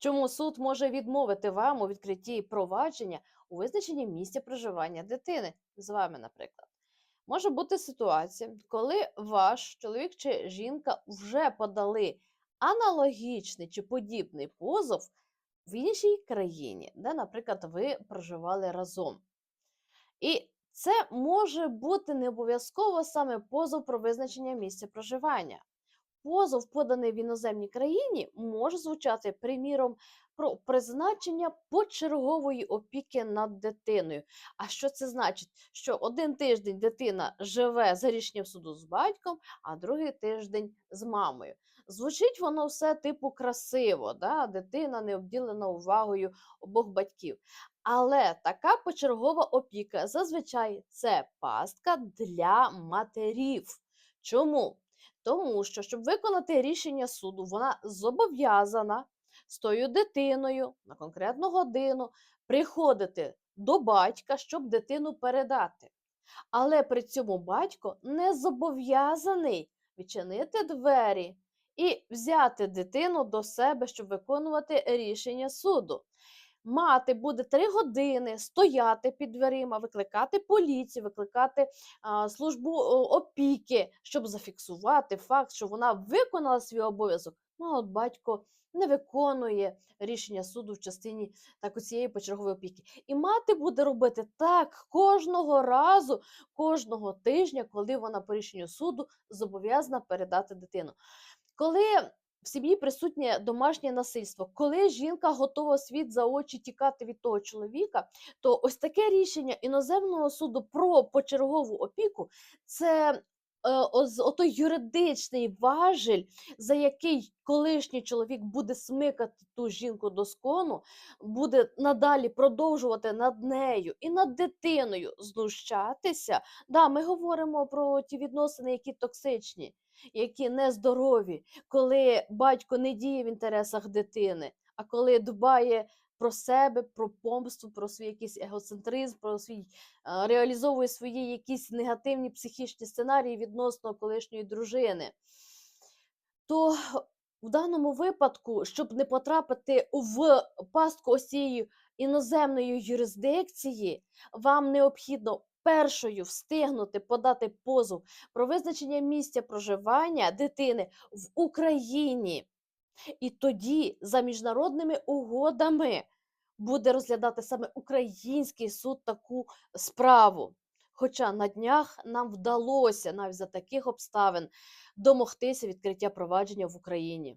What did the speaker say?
Чому суд може відмовити вам у відкритті провадження у визначенні місця проживання дитини? З вами, наприклад. Може бути ситуація, коли ваш чоловік чи жінка вже подали аналогічний чи подібний позов в іншій країні, де, наприклад, ви проживали разом. І це може бути не обов'язково саме позов про визначення місця проживання. Позов, поданий в іноземній країні, може звучати, приміром, про призначення почергової опіки над дитиною. А що це значить? Що один тиждень дитина живе за рішенням суду з батьком, а другий тиждень з мамою. Звучить воно все типу красиво, да? дитина не обділена увагою обох батьків. Але така почергова опіка зазвичай це пастка для матерів. Чому? Тому що, щоб виконати рішення суду, вона зобов'язана з тою дитиною на конкретну годину приходити до батька, щоб дитину передати. Але при цьому батько не зобов'язаний відчинити двері і взяти дитину до себе, щоб виконувати рішення суду. Мати буде три години стояти під дверима, викликати поліцію, викликати а, службу опіки, щоб зафіксувати факт, що вона виконала свій обов'язок. Ну, от батько не виконує рішення суду в частині так цієї почергової опіки. І мати буде робити так кожного разу, кожного тижня, коли вона по рішенню суду зобов'язана передати дитину. Коли в сім'ї присутнє домашнє насильство. Коли жінка готова світ за очі тікати від того чоловіка, то ось таке рішення іноземного суду про почергову опіку це отой юридичний важель, за який колишній чоловік буде смикати ту жінку до скону, буде надалі продовжувати над нею і над дитиною знущатися. Да, ми говоримо про ті відносини, які токсичні, які нездорові, коли батько не діє в інтересах дитини, а коли дбає про себе, про помсту, про свій якийсь егоцентризм, про свій реалізовує свої якісь негативні психічні сценарії відносно колишньої дружини. То в даному випадку, щоб не потрапити в пастку ось цієї іноземної юрисдикції, вам необхідно першою встигнути подати позов про визначення місця проживання дитини в Україні. І тоді за міжнародними угодами буде розглядати саме український суд таку справу. Хоча на днях нам вдалося навіть за таких обставин домогтися відкриття провадження в Україні.